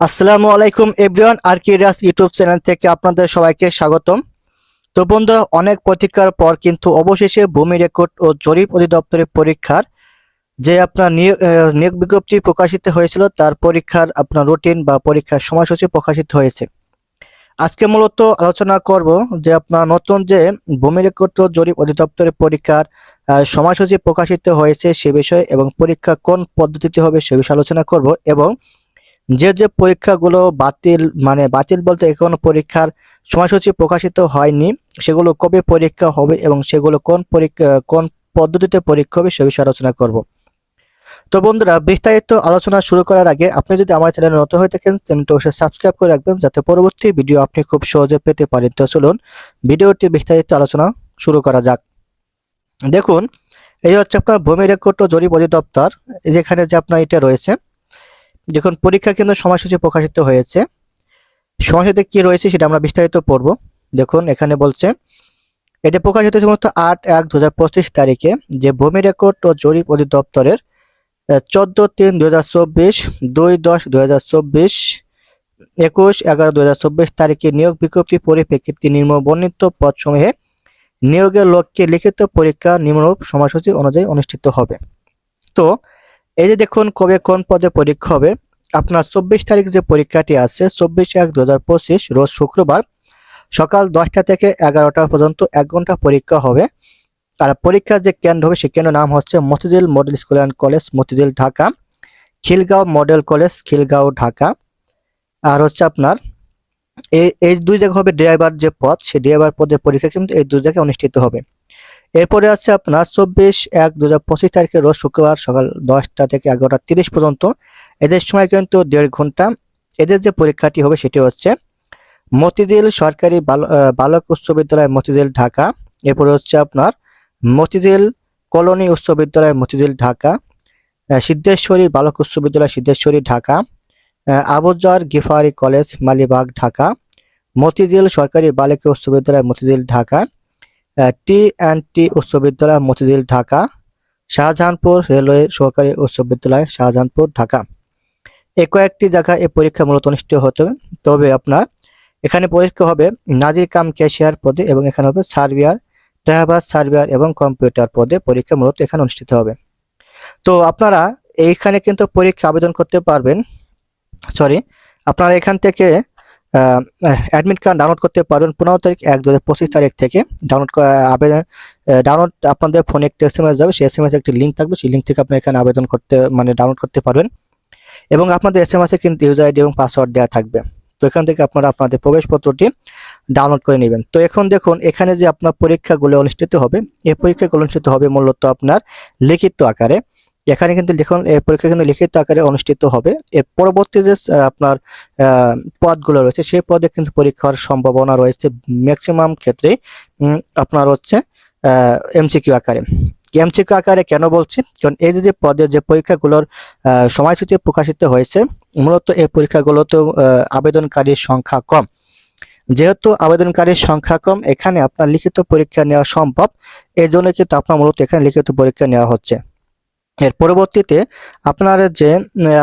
আসসালামু আলাইকুম এভরিওয়ান আর কিরাস ইউটিউব চ্যানেল থেকে আপনাদের সবাইকে স্বাগতম। তো বন্ধুরা, অনেক প্রতীক্ষার পর কিন্তু অবশেষে ভূমি রেকর্ড ও জরিপ অধিদপ্তরের পরীক্ষার যে আপনার নিয়োগ বিজ্ঞপ্তি প্রকাশিত হয়েছিল, তার পরীক্ষার আপনার রুটিন বা পরীক্ষার সময়সূচি প্রকাশিত হয়েছে। আজকে মূলত আলোচনা করব যে আপনার নতুন যে ভূমি রেকর্ড ও জরিপ অধিদপ্তরের পরীক্ষার সময়সূচি প্রকাশিত হয়েছে সে বিষয়ে এবং পরীক্ষা কোন পদ্ধতিতে হবে সে বিষয়ে আলোচনা করব এবং যে যে পরীক্ষাগুলো বাতিল মানে বাতিল বলতে এখনও পরীক্ষার সময়সূচি প্রকাশিত হয়নি, সেগুলো কবে পরীক্ষা হবে এবং সেগুলো কোন পরীক্ষা, কোন পদ্ধতিতে পরীক্ষা হবে সে বিষয়ে আলোচনা করব। তো বন্ধুরা, বিস্তারিত আলোচনা শুরু করার আগে আপনি যদি আমার চ্যানেলে নতুন হয়ে থাকেন, চ্যানেলটা অবশ্যই সাবস্ক্রাইব করে রাখবেন যাতে পরবর্তী ভিডিও আপনি খুব সহজে পেতে পারেন। তো চলুন ভিডিওটি বিস্তারিত আলোচনা শুরু করা যাক। দেখুন, এই হচ্ছে আপনার ভূমি রেকর্ড ও জরিপ অধিদপ্তর, যেখানে যে আপনার এটা রয়েছে। দেখুন পরীক্ষা কেন্দ্র সময়সূচি প্রকাশিত হয়েছে, সময়সূচিতে কি রয়েছে সেটা আমরা বিস্তারিত পড়ব। দেখুন, এখানে বলছে, এটা প্রকাশিত মূলত আট এক দু তারিখে, যে ভূমি রেকর্ড ও জরিপ অধিদপ্তরের চোদ্দ তিন দু হাজার চব্বিশ, দুই দশ দু হাজার চব্বিশ, একুশ এগারো দু হাজার চব্বিশ তারিখে নিয়োগ বিজ্ঞপ্তি পরিপ্রেক্ষিতে নিম্ন বর্ণিত পদসমূহে নিয়োগের লক্ষ্যে লিখিত পরীক্ষা নিম্নরূপ সময়সূচি অনুযায়ী অনুষ্ঠিত হবে। তো এই যে দেখুন কবে কোন পদে পরীক্ষা হবে, আপনার চব্বিশ তারিখ যে পরীক্ষাটি আছে, চব্বিশ এক দু রোজ শুক্রবার সকাল দশটা থেকে এগারোটা পর্যন্ত এক ঘণ্টা পরীক্ষা হবে। আর পরীক্ষার যে কেন্দ্র হবে সেই কেন্দ্র নাম হচ্ছে Motijheel model school and college, Motijheel Dhaka, Khilgaon model college, Khilgaon Dhaka. আর হচ্ছে আপনার এই এই দুই জায়গা হবে ড্রাইভার যে পদ সেই ড্রাইভার পদে পরীক্ষা কিন্তু এই দুই জায়গায় অনুষ্ঠিত হবে। এরপরে আছে আপনার চব্বিশ এক দু হাজার পঁচিশ তারিখে রোজ শুক্রবার সকাল দশটা থেকে এগারোটা তিরিশ পর্যন্ত। এদের সময় কিন্তু দেড় ঘণ্টা। এদের যে পরীক্ষাটি হবে সেটি হচ্ছে মতিঝিল সরকারি বাল- বালক উচ্চ বিদ্যালয় মতিঝিল ঢাকা। এরপরে হচ্ছে আপনার মতিঝিল কলোনি উচ্চ বিদ্যালয় মতিঝিল ঢাকা। সিদ্ধেশ্বরী বালক উচ্চ বিদ্যালয় সিদ্ধেশ্বরী ঢাকা। আবুজার গিফারি কলেজ মালিবাগ ঢাকা। মতিঝিল সরকারি বালিকা উচ্চ বিদ্যালয় Motijheel Dhaka. T and T উচ্চ বিদ্যালয় মতিঝিল, ঢাকা। শাহজাহানপুর রেলওয়ে সহকারী উচ্চ বিদ্যালয় শাহজাহানপুর, ঢাকা। এই কয়েকটি জায়গায় এই পরীক্ষা মূলত অনুষ্ঠিত হতে তবে আপনার এখানে পরীক্ষা হবে নাজির কাম ক্যাশিয়ার পদে এবং এখানে হবে সার্ভিয়ার, ড্রাইভার, সার্ভিয়ার এবং কম্পিউটার পদে পরীক্ষা মূলত এখানে অনুষ্ঠিত হবে। তো আপনারা এইখানে কিন্তু পরীক্ষা আবেদন করতে পারবেন। সরি, আপনারা এখান থেকে অ্যাডমিট কার্ড ডাউনলোড করতে পারবেন পনেরো তারিখ এক দু তারিখ থেকে। ডাউনলোড আবেদন ডাউনলোড আপনাদের ফোনে একটি এস যাবে, সেই এস এম একটি লিঙ্ক থাকবে, সেই লিঙ্ক থেকে আপনি এখানে আবেদন করতে মানে ডাউনলোড করতে পারবেন। এবং আপনাদের এস এম কিন্তু ইউজার আইডি এবং পাসওয়ার্ড দেওয়া থাকবে। তো এখান থেকে আপনারা আপনাদের প্রবেশপত্রটি ডাউনলোড করে নেবেন। তো এখন দেখুন, এখানে যে আপনার পরীক্ষাগুলো অনুষ্ঠিত হবে, এই পরীক্ষাগুলো অনুষ্ঠিত হবে মূলত আপনার লিখিত আকারে। এখানে কিন্তু লিখন পরীক্ষা কিন্তু লিখিত আকারে অনুষ্ঠিত হবে। এর পরবর্তী যে আপনার পদগুলো রয়েছে, সেই পদে কিন্তু পরীক্ষার সম্ভাবনা রয়েছে ম্যাক্সিমাম ক্ষেত্রে। আপনার হচ্ছে এমসিকিউ আকারে। এমসিকিউ আকারে কেন বলছি? কারণ এই যে পদের যে পরীক্ষাগুলোর সময়সূচি প্রকাশিত হয়েছে, মূলত এই পরীক্ষাগুলোতে আবেদনকারীর সংখ্যা কম। যেহেতু আবেদনকারীর সংখ্যা কম, এখানে আপনার লিখিত পরীক্ষা নেওয়া সম্ভব। এই জন্য কিন্তু আপনার মূলত এখানে লিখিত পরীক্ষা নেওয়া হচ্ছে। এর পরবর্তীতে আপনার যে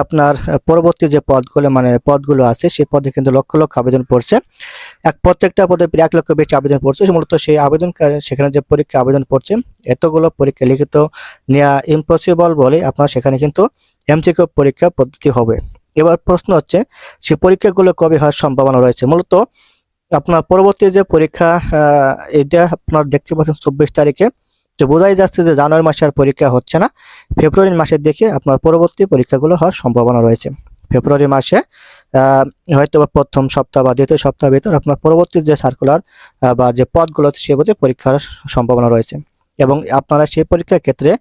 আপনার পরবর্তী যে পদগুলো মানে পদগুলো আছে, সেই পদে কিন্তু লক্ষ লক্ষ আবেদন পড়ছে। এক প্রত্যেকটা পদে প্রায় এক লক্ষ বেশি আবেদন পড়ছে। মূলত সেই আবেদন সেখানে যে পরীক্ষা আবেদন পড়ছে, এতগুলো পরীক্ষা লিখিত, নেওয়া ইম্পসিবল বলে আপনার সেখানে কিন্তু এমসিকিউ পরীক্ষা পদ্ধতি হবে। এবার প্রশ্ন হচ্ছে, সে পরীক্ষাগুলো কবে হওয়ার সম্ভাবনা রয়েছে? মূলত আপনার পরবর্তী যে পরীক্ষা এটা আপনার দেখতে পাচ্ছেন চব্বিশ তারিখে। তো বোঝাই যাচ্ছে যে জানুয়ারি মাসে আর পরীক্ষা হচ্ছে না। ফেব্রুয়ারি মাসের দিকে আপনার পরবর্তী পরীক্ষাগুলো হওয়ার সম্ভাবনা রয়েছে। ফেব্রুয়ারি মাসে হয়তো বা প্রথম সপ্তাহ বা দ্বিতীয় সপ্তাহ ভিতর আপনার পরবর্তী যে সার্কুলার বা যে পদগুলো আছে সেগুলোতে পরীক্ষার সম্ভাবনা রয়েছে। এবং আপনারা সেই পরীক্ষার ক্ষেত্রে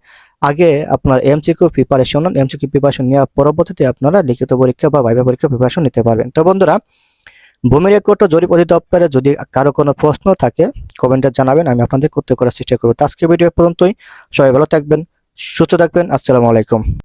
আগে আপনার এমসিকিউ প্রিপারেশন এমসিকিউ প্রিপারেশন নেওয়ার পরবর্তীতে আপনারা লিখিত পরীক্ষা বা ভাইবা পরীক্ষা প্রিপারেশন নিতে পারবেন। তো বন্ধুরা ভূমি রেকর্ড ও জরিপ অধিদপ্তরে যদি কারও কোনো প্রশ্ন থাকে, কমেন্টে জানাবেন, আমি আপনাদের করতে করার চেষ্টা করব। আজকে ভিডিও পর্যন্তই। সবাই ভালো থাকবেন, সুস্থ থাকবেন। আসসালামু আলাইকুম।